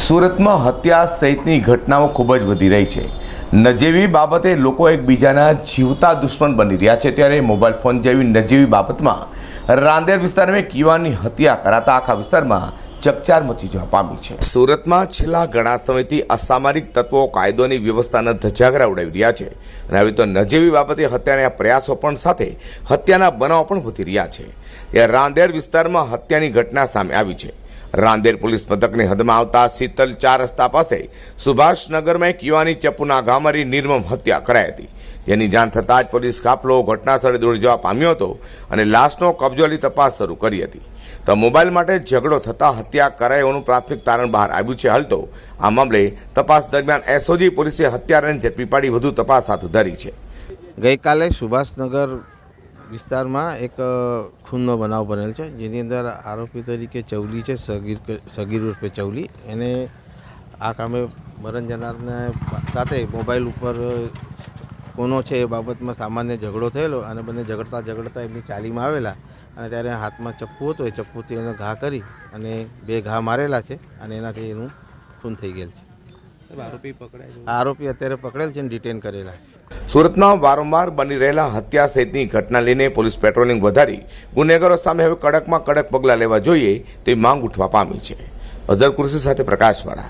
સુરતમાં હત્યા સહિતની ઘટનાઓ ખૂબ જ વધી રહી છે. નજીવી બાબતે લોકો એકબીજાના જીવતા દુશ્મન બની રહ્યા છે ત્યારે મોબાઈલ ફોન જેવી નજીવી બાબતમાં રાંદેર વિસ્તારમાં એક યુવાનની હત્યા કરાતા આખા વિસ્તારમાં ચકચાર મચી જવા પામી છે. સુરતમાં છેલ્લા ઘણા સમયથી અસામરિક તત્વો કાયદોની વ્યવસ્થાના ધજાગરા ઉડાવી રહ્યા છે અને હવે તો નજીવી બાબતે હત્યાના પ્રયાસો પણ સાથે હત્યાના બનાવો પણ વધી રહ્યા છે. ત્યારે રાંદેર વિસ્તારમાં હત્યાની ઘટના સામે આવી છે. રાંદેર પોલીસ મથકની હદમાં આવતા શીતલ ચાર રસ્તા પાસે સુભાષનગરમાં એક યુવાની ચપ્પુના ઘા નિર્મમ હત્યા કરાઈ હતી. જેની જાણ થતાં જ પોલીસ કાફલો ઘટના સ્થળે દોડી જવા પામ્યો હતો અને લાશનો કબજો લઈ તપાસ શરૂ કરી હતી. તો મોબાઈલ માટે ઝઘડો થતાં હત્યા કરાયોનું પ્રાથમિક તારણ બહાર આવ્યું છે. હાલ તો આ મામલે તપાસ દરમિયાન એસઓજી પોલીસે હત્યારાને ઝડપી પાડી વધુ તપાસ હાથ ધરી છે. ગઈકાલે સુભાષનગર વિસ્તારમાં એક ખૂનનો બનાવ બનેલ છે, જેની અંદર આરોપી તરીકે ચૌલી છે, સગીર સગીર ઉર્ફે ચૌલી. એને આ કામે મરણ જનારને સાથે મોબાઈલ ઉપર કોનો છે એ બાબતમાં સામાન્ય ઝઘડો થયેલો અને બંને ઝઘડતા ઝઘડતા એમની ચાલીમાં આવેલા અને ત્યારે હાથમાં ચપ્પુ હતો, એ ચપ્પુથી એનો ઘા કરી અને બે ઘા મારેલા છે અને એનાથી એનું ખૂન થઈ ગયેલ છે. આરોપી પકડાય છે. આરોપી અત્યારે પકડેલ છે અને ડિટેન કરેલા છે. સુરતમાં વારંવાર બની રહેલા હત્યા સહિતની ઘટના લઈને પોલીસ પેટ્રોલિંગ વધારી ગુનેગારો સામે હવે કડકમાં કડક પગલાં લેવા જોઈએ તે માંગ ઉઠવા પામી છે. અઝર કુરશી સાથે પ્રકાશવાળા